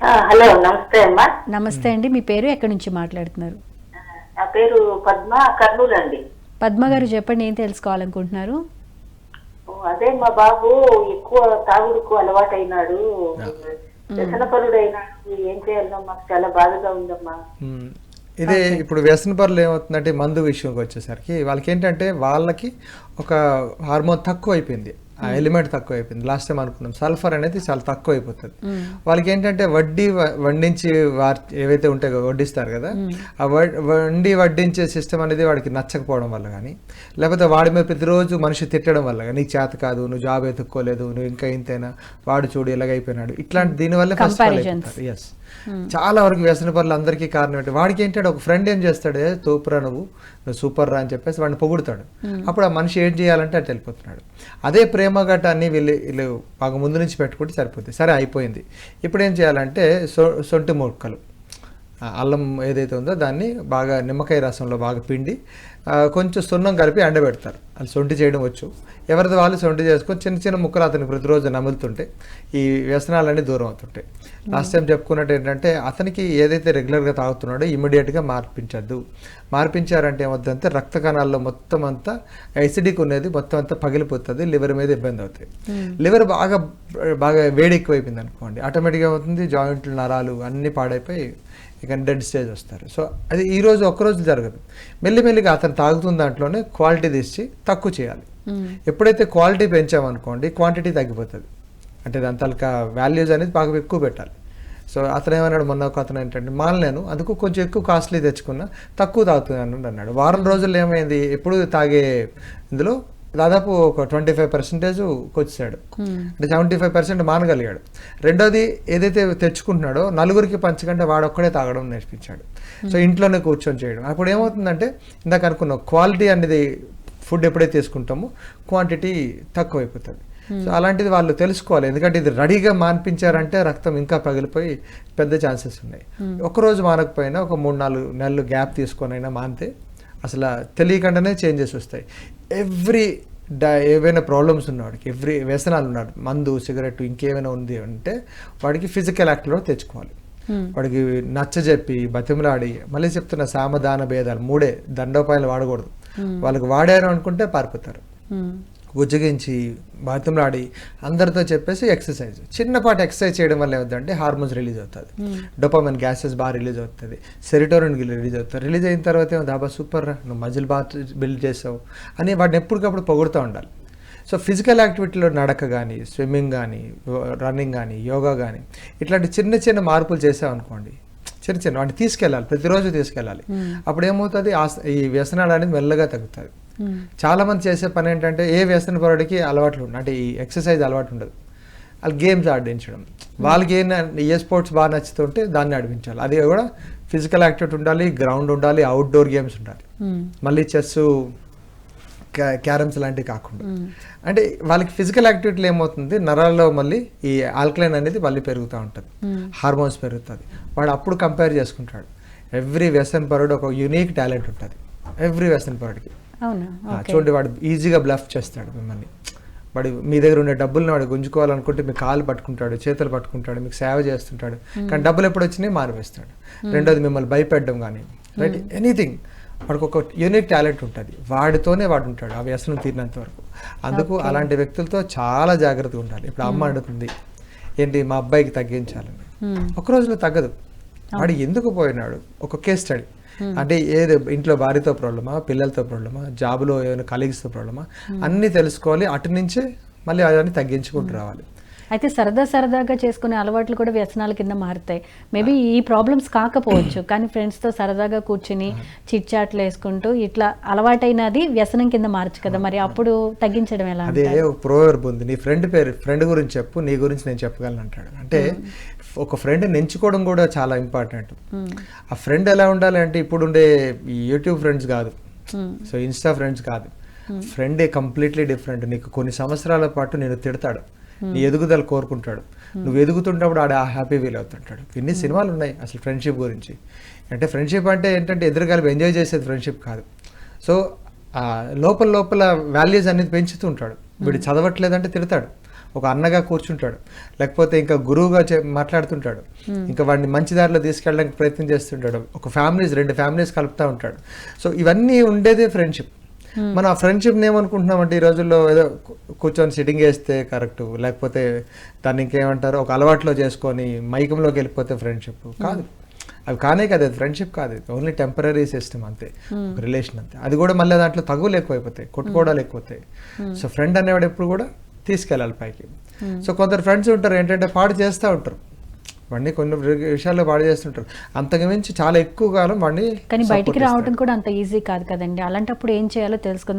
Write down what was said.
ఆ, హలో నమస్తే అమ్మా. నమస్తే అండి మీ పేరు ఎక్కడి నుంచి మాట్లాడుతున్నారు? నా పేరు పద్మ కర్నూలు అండి. పద్మ గారు చెప్పండి ఏం తెలుసుకోవాలనుకుంటున్నారు? ఓ, అదే మా బాబు ఎక్కువ తాగుడుకు అలవాటైనాడు. వ్యసనపరుడు అయినాడు ఏం చేయాలో మాకు చాలా బాధగా ఉందమ్మా. మ్మ్. ఇదే ఇప్పుడు వ్యసన పనులు ఏమవుతుందంటే మందు విషయంకి వచ్చేసరికి వాళ్ళకి ఏంటంటే వాళ్ళకి ఒక హార్మోన్ తక్కువ అయిపోయింది ఆ ఎలిమెంట్ తక్కువ అయిపోయింది లాస్ట్ టైం అనుకున్నాం సల్ఫర్ అనేది చాలా తక్కువ అయిపోతుంది వాళ్ళకి ఏంటంటే వడ్డీ వ- వడ్డించి వార్ ఏవైతే ఉంటాయో వడ్డిస్తారు కదా ఆ వడ్- వండి వడ్డించే సిస్టమ్ అనేది వాడికి నచ్చకపోవడం వల్ల కానీ లేకపోతే వాడి మీద ప్రతిరోజు మనిషి తిట్టడం వల్ల కానీ నీకు చేత కాదు నువ్వు జాబ్ ఎత్తుక్కోలేదు నువ్వు ఇంకా ఇంతైనా వాడు చూడు ఇలాగైపోయినాడు ఇట్లాంటి దీనివల్ల ఫస్ట్ ఎస్ చాలా వరకు వ్యసన పనులు అందరికీ కారణం ఏంటి? వాడికి ఏంటంటే ఒక ఫ్రెండ్ ఏం చేస్తాడు "ఏ, తోపురా నువ్వు నువ్వు సూపర్ రా అని చెప్పేసి వాడిని పొగుడుతాడు. అప్పుడు ఆ మనిషి ఏం చేయాలంటే అటు వెళ్ళిపోతున్నాడు. అదే ప్రేమ ఘట్టాన్ని వీళ్ళు వీళ్ళు బాగా ముందు నుంచి పెట్టుకుంటే సరిపోతుంది సరే అయిపోయింది. ఇప్పుడు ఏం చేయాలంటే సొ సొంటి ముక్కలు అల్లం ఏదైతే ఉందో దాన్ని బాగా నిమ్మకాయ రసంలో బాగా పిండి కొంచెం సున్నం కలిపి ఎండబెడతారు. అది సొంటి చేయడం వచ్చు. ఎవరిది వాళ్ళు సొంటి చేసుకొని చిన్న చిన్న ముక్కలు అతనికి ప్రతిరోజు నములుతుంటే ఈ వ్యసనాలన్నీ దూరం అవుతుంటాయి. లాస్ట్ టైం చెప్పుకున్నట్టు ఏంటంటే అతనికి ఏదైతే రెగ్యులర్గా తాగుతున్నాడో ఇమీడియట్గా మార్పించద్దు. మార్పించారంటే ఏమవుతుందంటే రక్త కణాల్లో మొత్తం అంతా యాసిడిక్ ఉన్నది మొత్తం అంతా పగిలిపోతుంది లివర్ మీద ఇబ్బంది అవుతాయి లివర్ బాగా బాగా వేడి ఎక్కువైపోయింది అనుకోండి ఆటోమేటిక్గా అవుతుంది జాయింట్లు నరాలు అన్నీ పాడైపోయి ఇక డెడ్ స్టేజ్ వస్తారు. సో అది ఈ రోజు ఒక్క రోజు జరగదు. మెల్లిమెల్లిగా అతను తాగుతున్న దాంట్లోనే క్వాలిటీ తీసి తక్కువ చేయాలి. ఎప్పుడైతే క్వాలిటీ పెంచామనుకోండి క్వాంటిటీ తగ్గిపోతుంది. అంటే దాని తాలూకా వాల్యూస్ అనేది బాగా ఎక్కువ పెట్టాలి. సో అతను ఏమన్నాడు మొన్న ఒక అతను ఏంటంటే మానలేను అందుకు కొంచెం ఎక్కువ కాస్ట్లీ తెచ్చుకున్నా తక్కువ తాగుతున్నాను అన్నాడు. వారం రోజుల్లో ఏమైంది? ఎప్పుడు తాగే ఇందులో దాదాపు ఒక ట్వంటీ ఫైవ్ పర్సెంటేజ్ వచ్చాడు అంటే సెవెంటీ ఫైవ్ పర్సెంట్ మానగలిగాడు. రెండోది ఏదైతే తెచ్చుకుంటున్నాడో నలుగురికి పంచకంటే వాడొక్కడే తాగడం నేర్పించాడు. సో ఇంట్లోనే కూర్చొని చేయడం. అప్పుడు ఏమవుతుందంటే ఇందాక అనుకున్నాం క్వాలిటీ అనేది ఫుడ్ ఎప్పుడైతే తీసుకుంటామో క్వాంటిటీ తక్కువ అయిపోతుంది సో అలాంటిది వాళ్ళు తెలుసుకోవాలి. ఎందుకంటే ఇది రెడీగా మాన్పించారంటే రక్తం ఇంకా పగిలిపోయి పెద్ద ఛాన్సెస్ ఉన్నాయి. ఒకరోజు మానకపోయినా ఒక మూడు నాలుగు నెలలు గ్యాప్ తీసుకొని అయినా మానితే అసలు తెలియకుండానే చేంజెస్ వస్తాయి. ఎవ్రీ డా ఏవైనా ప్రాబ్లమ్స్ ఉన్నవాడికి ఎవ్రీ వ్యసనాలు ఉన్నాడు మందు సిగరెట్ ఇంకేమైనా ఉంది అంటే వాడికి ఫిజికల్ యాక్ట్లో తెచ్చుకోవాలి. వాడికి నచ్చజెప్పి బతిమలాడి మళ్ళీ చెప్తున్న సామధాన భేదాలు మూడే దండోపాయాలు వాడకూడదు. వాళ్ళకి వాడారు అనుకుంటే పారిపోతారు. ఉజ్జగించి బాత్రూంలాడి అందరితో చెప్పేసి ఎక్సర్సైజ్ చిన్నపాటి ఎక్సర్సైజ్ చేయడం వల్ల ఏమవుతుందంటే హార్మోన్స్ రిలీజ్ అవుతుంది. డొపమిన్ గ్యాసెస్ బాగా రిలీజ్ అవుతుంది. సెరిటోరిన్ రిలీజ్ అవుతుంది. రిలీజ్ అయిన తర్వాత ఏమో దాబా సూపర్ రా నువ్వు మజిల్ బాగా బిల్డ్ చేసావు అని వాటిని ఎప్పటికప్పుడు పొగుడుతూ ఉండాలి. సో ఫిజికల్ యాక్టివిటీలో నడక కానీ స్విమ్మింగ్ కానీ రన్నింగ్ కానీ యోగా కానీ ఇట్లాంటి చిన్న చిన్న మార్పులు చేసామనుకోండి చిన్న చిన్న వాటిని తీసుకెళ్ళాలి. ప్రతిరోజు తీసుకెళ్ళాలి. అప్పుడు ఏమవుతుంది ఈ వ్యసనాలు అనేది మెల్లగా తగ్గుతుంది చాలా మంది చేసే పని ఏంటంటే ఏ వ్యసన పరుడికి అలవాట్లు అంటే ఈ ఎక్సర్సైజ్ అలవాటు ఉండదు. వాళ్ళు గేమ్స్ ఆడించడం. వాళ్ళకి ఏ ఏ స్పోర్ట్స్ బాగా నచ్చుతుంటే దాన్ని ఆడిపించాలి అది కూడా ఫిజికల్ యాక్టివిటీ ఉండాలి గ్రౌండ్ ఉండాలి అవుట్డోర్ గేమ్స్ ఉండాలి. మళ్ళీ చెస్ క్యారమ్స్ లాంటివి కాకుండా. అంటే వాళ్ళకి ఫిజికల్ యాక్టివిటీలో ఏమవుతుంది? నరాల్లో మళ్ళీ ఈ ఆల్కలైన్ అనేది మళ్ళీ పెరుగుతూ ఉంటుంది. హార్మోన్స్ పెరుగుతుంది. వాడు అప్పుడు కంపేర్ చేసుకుంటాడు. ఎవ్రీ వ్యసన్ పరుడు ఒక యూనిక్ టాలెంట్ ఉంటుంది. ఎవ్రీ వ్యసన్ పరుడికి. చూడండి వాడు ఈజీగా బ్లఫ్ చేస్తాడు మిమ్మల్ని. వాడు మీ దగ్గర ఉండే డబ్బులను వాడు గుంజుకోవాలనుకుంటే మీ కాలు పట్టుకుంటాడు చేతులు పట్టుకుంటాడు మీకు సేవ చేస్తుంటాడు. కానీ డబ్బులు ఎప్పుడు వచ్చినాయి మారివేస్తాడు. రెండోది మిమ్మల్ని భయపెట్టడం కానీ రైట్? ఎనీథింగ్. వాడికి ఒక యూనిక్ టాలెంట్ ఉంటుంది. వాడితోనే వాడు ఉంటాడు ఆ వ్యసనం తీరినంత వరకు. అందుకు అలాంటి వ్యక్తులతో చాలా జాగ్రత్తగా ఉండాలి. ఇప్పుడు అమ్మ అడుగుతుంది ఏంటి మా అబ్బాయికి తగ్గించాలని? ఒక రోజులో తగ్గదు. వాడు ఎందుకు పోయినాడు? ఒక కేస్ స్టడీ అంటే ఏది ఇంట్లో భార్యతో ప్రాబ్లమా పిల్లలతో ప్రాబ్లమా జాబ్లో ఏమైనా కలీగ్స్తో ప్రాబ్లమా అన్నీ తెలుసుకోవాలి అటు నుంచే మళ్ళీ అవన్నీ తగ్గించుకుంటూ రావాలి. అయితే సరదా సరదాగా చేసుకునే అలవాట్లు కూడా వ్యసనాల కింద మారుతాయి. మేబీ ఈ ప్రాబ్లమ్స్ కాకపోవచ్చు కానీ ఫ్రెండ్స్తో సరదాగా కూర్చుని చిట్ చాట్లు వేసుకుంటూ ఇట్లా అలవాటైనది వ్యసనం కింద మార్చు కదా. మరి అప్పుడు తగ్గించడం ఎలా అదే ప్రోవర్బ్ ఉంది. నీ ఫ్రెండ్ పేరు ఫ్రెండ్ గురించి చెప్పు నీ గురించి నేను చెప్పగలను అంటాడు. అంటే ఒక ఫ్రెండ్ ఎంచుకోవడం కూడా చాలా ఇంపార్టెంట్ ఆ ఫ్రెండ్ ఎలా ఉండాలి అంటే ఇప్పుడు ఉండే ఈ యూట్యూబ్ ఫ్రెండ్స్ కాదు. సో ఇన్స్టా ఫ్రెండ్స్ కాదు. ఫ్రెండే కంప్లీట్లీ డిఫరెంట్ నీకు కొన్ని సంవత్సరాల పాటు నేను తిడతాడు. నీ ఎదుగుదల కోరుకుంటాడు. నువ్వు ఎదుగుతుంటప్పుడు ఆడ హ్యాపీ ఫీల్ అవుతుంటాడు. ఇన్ని సినిమాలు ఉన్నాయి అసలు ఫ్రెండ్షిప్ గురించి. అంటే ఫ్రెండ్షిప్ అంటే ఏంటంటే ఎదురుగాలి ఎంజాయ్ చేసేది ఫ్రెండ్షిప్ కాదు. సో ఆ లోపల లోపల వాల్యూస్ అనేది పెంచుతూ ఉంటాడు. వీడు చదవట్లేదంటే తిడతాడు. ఒక అన్నగా కూర్చుంటాడు. లేకపోతే ఇంకా గురువుగా మాట్లాడుతుంటాడు. ఇంకా వాడిని మంచి దారిలో తీసుకెళ్ళడానికి ప్రయత్నం చేస్తుంటాడు. ఒక ఫ్యామిలీస్ రెండు ఫ్యామిలీస్ కలుపుతూ ఉంటాడు. సో ఇవన్నీ ఉండేదే ఫ్రెండ్షిప్ మనం ఆ ఫ్రెండ్షిప్ని ఏమనుకుంటున్నామంటే ఈ రోజుల్లో ఏదో కూర్చొని సిట్టింగ్ వేస్తే కరెక్ట్ లేకపోతే దాన్ని ఇంకేమంటారు ఒక అలవాట్లో చేసుకొని మైకంలోకి వెళ్ళిపోతే ఫ్రెండ్షిప్ కాదు. అవి కానే కాదు అది ఫ్రెండ్షిప్ కాదు ఓన్లీ టెంపరీ సిస్టమ్ అంతే. ఒక రిలేషన్ అంతే. అది కూడా మళ్ళీ దాంట్లో తగులు ఎక్కువైపోతాయి కొట్టుకోవడాలు ఎక్కువైపోతాయి. సో ఫ్రెండ్ అనేవాడు ఎప్పుడు కూడా తీసుకెళ్ళాలి పైకి. సో కొందరు ఫ్రెండ్స్ ఉంటారు ఏంటంటే పాడు చేస్తూ ఉంటారు. వాడిని కొన్ని విషయాల్లో పాడు చేస్తుంటారు. అంతకు మించి చాలా ఎక్కువ కాలం వాడిని కానీ బయటికి. రావడం కూడా అంత ఈజీ కాదు కదండి. అలాంటప్పుడు ఏం చేయాలో తెలుసుకుందాం.